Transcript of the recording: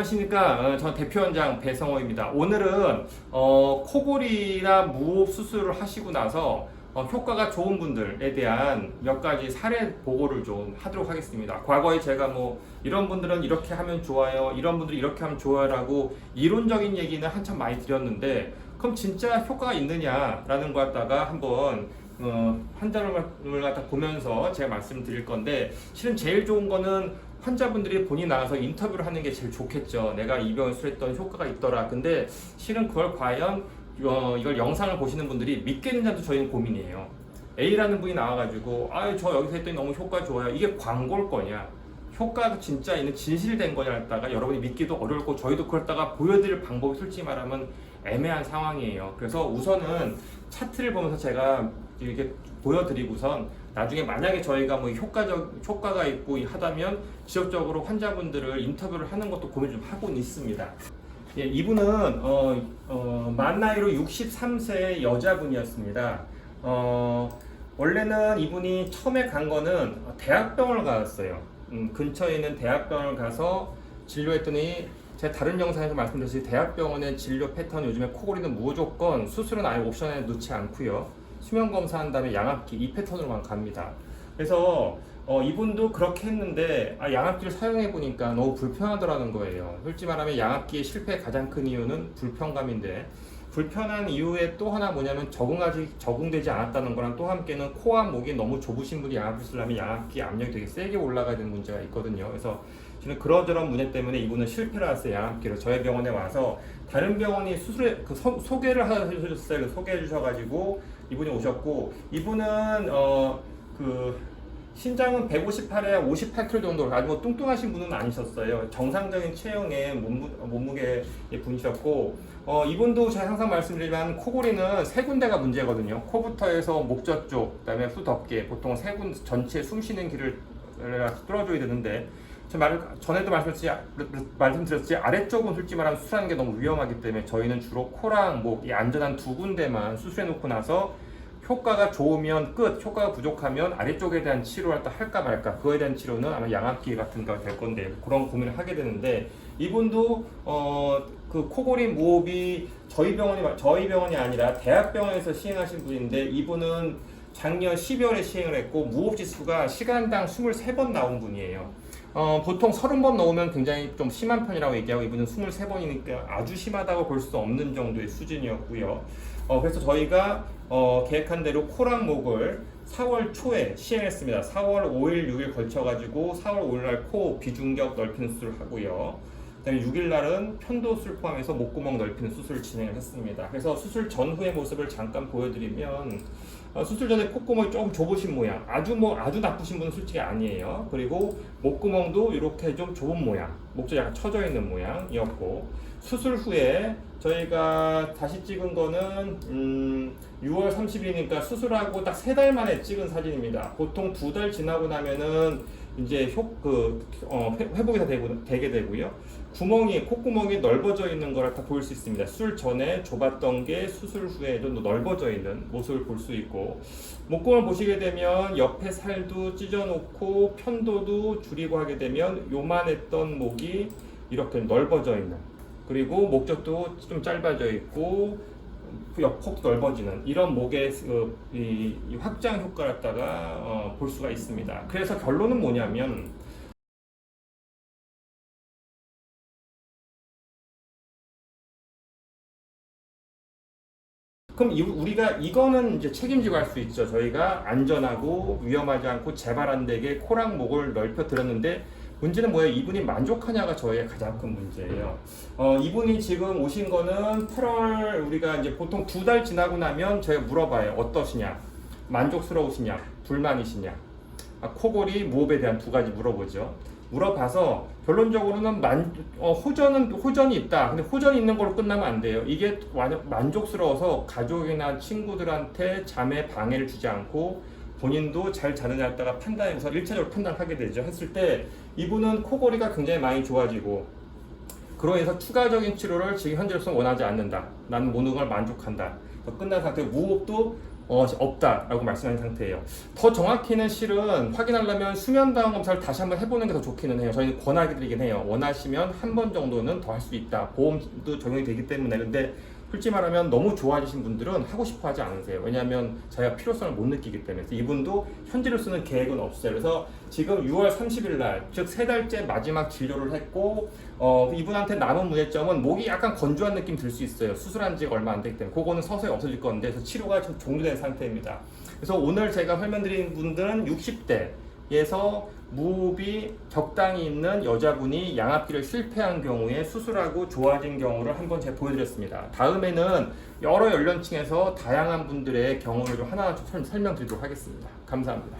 안녕하십니까. 어, 전 대표원장 배성호입니다. 오늘은 어, 코골이나 무호흡 수술을 하시고 나서 어, 효과가 좋은 분들에 대한 몇 가지 사례 보고를 좀 하도록 하겠습니다. 과거에 제가 뭐 이런 분들은 이렇게 하면 좋아요, 이런 분들은 이렇게 하면 좋아요라고 이론적인 얘기는 한참 많이 드렸는데 그럼 진짜 효과가 있느냐라는 거 갖다가 한번 어, 환자를 갖다 보면서 제가 말씀드릴 건데 실은 제일 좋은 거는 환자분들이 본인 나와서 인터뷰를 하는 게 제일 좋겠죠. 내가 이 병을 수했던 효과가 있더라. 근데 실은 그걸 과연 어, 이걸 영상을 보시는 분들이 믿겠느냐도 저희는 고민이에요. A라는 분이 나와가지고 아유 저 여기서 했더니 너무 효과 좋아요. 이게 광고일 거냐? 효과가 진짜 있는 진실된 거냐 했다가 여러분이 믿기도 어렵고 저희도 그랬다가 보여드릴 방법이 솔직히 말하면 애매한 상황이에요. 그래서 우선은 차트를 보면서 제가 이렇게 보여드리고선 나중에 만약에 저희가 뭐 효과적 효과가 있고 하다면 지속적으로 환자분들을 인터뷰를 하는 것도 고민 좀 하고 있습니다. 예, 이분은 어, 어, 만 나이로 63세 여자분이었습니다. 어, 원래는 이분이 처음에 간 거는 대학병원을 갔어요. 음, 근처에 있는 대학병원을 가서 진료했더니 제가 다른 영상에서 말씀드렸듯이 대학병원의 진료 패턴 요즘에 코골이는 무조건 수술은 아예 옵션에 넣지 않고요. 수면 검사한 다음에 양압기 이 패턴으로만 갑니다. 그래서 어, 이분도 그렇게 했는데 아, 양압기를 사용해 보니까 너무 불편하더라는 거예요. 솔직히 말하면 양압기의 실패의 가장 큰 이유는 불편감인데 불편한 이유에 또 하나 뭐냐면 적응하지 적응되지 않았다는 거랑 또 함께는 코와 목이 너무 좁으신 분이 양압기 쓰려면 양압기 압력이 되게 세게 올라가야 되는 문제가 있거든요. 그래서 저는 그러저런 문제 때문에 이분은 실패를 했어요 양압기로 저희 병원에 와서 다른 병원이 수술에 그 소, 소개를 해주셨어요. 소개해 주셔가지고 이분이 오셨고 이분은 어그 신장은 158에 58kg 정도 아주 뭐 뚱뚱하신 분은 아니셨어요. 정상적인 체형의 몸무, 몸무게의 분이셨고 어, 이분도 제가 항상 말씀드리지만 코골이는 세 군데가 문제거든요. 코부터 해서 목젖 쪽, 그 다음에 후 덮개 보통 세 군 전체 숨 쉬는 길을 뚫어줘야 되는데 제 말, 전에도 말씀드렸지, 말씀드렸지 아래쪽은 솔직히 말하면 수술하는 게 너무 위험하기 때문에 저희는 주로 코랑 목 이 안전한 두 군데만 수술해 놓고 나서 효과가 좋으면 끝, 효과가 부족하면 아래쪽에 대한 치료를 또 할까 말까. 그거에 대한 치료는 아마 양압기 같은 거 될 건데 그런 고민을 하게 되는데 이분도 어 그 코골이 무호흡이 저희 병원이 저희 병원이 아니라 대학병원에서 시행하신 분인데 이분은 작년 12월에 시행을 했고 무호흡 지수가 시간당 23번 나온 분이에요. 어, 보통 30번 넣으면 굉장히 좀 심한 편이라고 얘기하고 이분은 23번이니까 아주 심하다고 볼 수 없는 정도의 수준이었고요. 어, 그래서 저희가 어, 계획한 대로 코랑 목을 4월 초에 시행했습니다. 4월 5일, 6일 걸쳐가지고 4월 5일 날 코 비중격 넓히는 수술을 하고요. 그다음에 6일 날은 편도술 포함해서 목구멍 넓히는 수술을 진행을 했습니다. 그래서 수술 전후의 모습을 잠깐 보여드리면 어, 수술 전에 콧구멍이 조금 좁으신 모양, 아주 뭐 아주 나쁘신 분은 솔직히 아니에요. 그리고 목구멍도 이렇게 좀 좁은 모양, 목젖이 약간 처져 있는 모양이었고 수술 후에 저희가 다시 찍은 거는 음, 6월 30일이니까 수술하고 딱 세 달 만에 찍은 사진입니다. 보통 두 달 지나고 나면은 이제 효, 그, 어, 회- 회복이 다 되고, 되게 되고요. 구멍이, 콧구멍이 넓어져 있는 걸 다 보일 수 있습니다. 수술 전에 좁았던 게 수술 후에 좀더 넓어져 있는 모습을 볼 수 있고, 목공을 보시게 되면 옆에 살도 찢어놓고 편도도 줄이고 하게 되면 요만했던 목이 이렇게 넓어져 있는 그리고 목젖도 좀 짧아져 있고 옆폭 넓어지는 이런 목의 그, 이, 이 확장 효과를 갖다가 어, 볼 수가 있습니다. 그래서 결론은 뭐냐면 그럼 이- 우리가 이거는 이제 책임지고 할 수 있죠. 저희가 안전하고 위험하지 않고 재발 안 되게 코랑 목을 넓혀 드렸는데 문제는 뭐예요? 이분이 만족하냐가 저희의 가장 큰 문제예요. 어, 이분이 지금 오신 거는 8월 우리가 이제 보통 두 달 지나고 나면 저희가 물어봐요. 어떠시냐? 만족스러우시냐? 불만이시냐? 아, 코골이 무호흡에 대한 두 가지 물어보죠. 물어봐서 결론적으로는 만, 어, 호전은 호전이 있다. 근데 호전이 있는 걸로 끝나면 안 돼요. 이게 완- 만족스러워서 가족이나 친구들한테 잠에 방해를 주지 않고 본인도 잘 자느냐 했다가 판단해서 1차적으로 판단하게 되죠. 했을 때 이분은 코골이가 굉장히 많이 좋아지고 그로 인해서 추가적인 치료를 지금 현재로서 원하지 않는다. 나는 모든 걸 만족한다. 끝난 상태 무호흡도 어, 없다라고 말씀하신 상태예요. 더 정확히는 실은 확인하려면 수면 다운 검사를 다시 한번 해보는 게 더 좋기는 해요. 저희는 권하게 드리긴 해요. 원하시면 한 번 정도는 더 할 수 있다. 보험도 적용이 되기 때문에 근데 솔직히 말하면 너무 좋아지신 분들은 하고 싶어 하지 않으세요. 왜냐하면 자기가 필요성을 못 느끼기 때문에. 이분도 쓰는 계획은 없어요. 그래서 지금 6월 30일 날, 즉 세 달째 마지막 진료를 했고, 어, 이분한테 남은 문제점은 목이 약간 건조한 느낌 들 수 있어요. 수술한 지가 얼마 안 되기 때문에. 그거는 서서히 없어질 건데, 그래서 치료가 좀 종료된 상태입니다. 그래서 오늘 제가 설명드린 분들은 60대 에서 무호흡이 적당히 있는 여자분이 양압기를 실패한 경우에 수술하고 좋아진 경우를 한번 제가 보여드렸습니다. 다음에는 여러 연령층에서 다양한 분들의 경우를 좀 하나하나 좀 설- 설명드리도록 하겠습니다. 감사합니다.